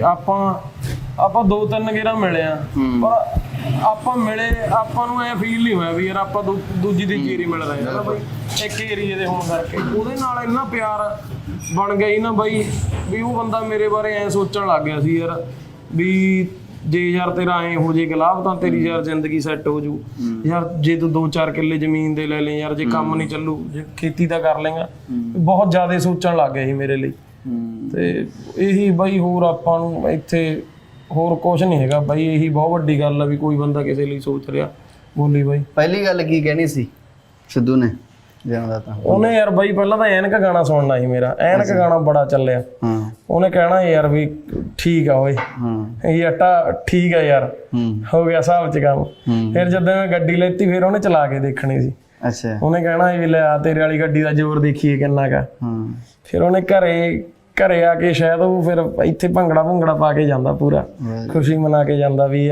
ਆਪਾਂ ਆਪਾਂ ਦੋ ਤਿੰਨ ਗੇਰਾਂ ਮਿਲੇ ਆ। ਪਰ ਆਪਾਂ ਮਿਲੇ ਆਪਾਂ ਨੂੰ ਐ ਫੀਲ ਨਹੀਂ ਹੋਇਆ ਵੀ ਯਾਰ ਆਪਾਂ ਦੂ- ਦੂਜੀ ਦੀ ਚੀਰੀ ਮਿਲ ਰਹੇ ਆ ਬਾਈ ਇੱਕ ਏਰੀਏ ਦੇ ਹੋਣ ਕਰਕੇ। ਉਹਦੇ ਨਾਲ ਇੰਨਾ ਪਿਆਰ ਬਣ ਗਿਆ ਸੀ ਨਾ ਬਾਈ ਵੀ ਉਹ ਬੰਦਾ ਮੇਰੇ ਬਾਰੇ ਐ ਸੋਚਣ ਲੱਗ ਗਿਆ ਸੀ ਯਾਰ। ਵੀ ਜੇ ਯਾਰ ਤੇਰਾ ਐ ਹੋ ਜੇ ਗਲਾਬ ਤਾਂ ਤੇਰੀ ਯਾਰ ਜ਼ਿੰਦਗੀ ਸੈੱਟ ਹੋ ਜੂ। ਯਾਰ ਜੇ ਤੂੰ ਦੋ ਚਾਰ ਕਿੱਲੇ ਜ਼ਮੀਨ ਦੇ ਲੈ ਲੈ ਯਾਰ ਜੇ ਕੰਮ ਨਹੀਂ ਚੱਲੂ ਜੇ ਖੇਤੀ ਤਾਂ ਕਰ ਲੇਗਾ ਬਹੁਤ ਜ਼ਿਆਦਾ ਸੋਚਣ ਲੱਗ ਗਿਆ ਸੀ ਮੇਰੇ ਲਈ। ਤੇ ਇਹੀ ਬਾਈ ਹੋਰ ਆਪਾਂ ਨੂੰ ਇੱਥੇ ਹੋਰ ਕੁਝ ਨਹੀਂ ਹੈਗਾ ਬਾਈ ਇਹੀ ਬਹੁਤ ਵੱਡੀ ਗੱਲ ਆ ਵੀ ਕੋਈ ਬੰਦਾ ਕਿਸੇ ਲਈ ਸੋਚ ਰਿਹਾ। ਬੋਲੀ ਬਾਈ। ਪਹਿਲੀ ਗੱਲ ਕੀ ਕਹਿਣੀ ਸੀ? ਸਿੱਧੂ ਨੇ ਜਾਂਦਾ ਤਾਂ ਉਹਨੇ ਯਾਰ ਬਾਈ ਪਹਿਲਾਂ ਤਾਂ ਐਨਕ ਗਾਣਾ ਸੁਣਨਾ ਸੀ ਮੇਰਾ ਐਨਕ ਗਾਣਾ ਬੜਾ ਚੱਲਿਆ। ਹਾਂ। ਉਹਨੇ ਕਹਿਣਾ ਯਾਰ ਵੀ ਠੀਕ ਆ ਓਏ। ਹਾਂ। ਇਹ ਅੱਟਾ ਠੀਕ ਆ ਯਾਰ। ਹੂੰ। ਹੋ ਗਿਆ ਹਿਸਾਬ ਚ ਕੰਮ। ਫਿਰ ਜਦੋਂ ਮੈਂ ਗੱਡੀ ਲੈਤੀ ਫਿਰ ਉਹਨੇ ਚਲਾ ਕੇ ਦੇਖਣੀ ਸੀ। ਅੱਛਾ। ਉਹਨੇ ਕਹਿਣਾ ਵੀ ਲੈ ਆ ਤੇਰੇ ਵਾਲੀ ਗੱਡੀ ਦਾ ਜ਼ੋਰ ਦੇਖੀਏ ਕਿੰਨਾ ਕਾ। ਹਾਂ। ਫਿਰ ਉਹਨੇ ਘਰੇ ਘਰੇ ਆ ਕੇ ਸ਼ਾਇਦ ਉਹ ਫਿਰ ਇੱਥੇ ਭੰਗੜਾ ਭੁੰਗੜਾ ਪਾ ਕੇ ਜਾਂਦਾ ਪੂਰਾ। ਖੁਸ਼ੀ ਮਨਾ ਕੇ ਜਾਂਦਾ ਵੀ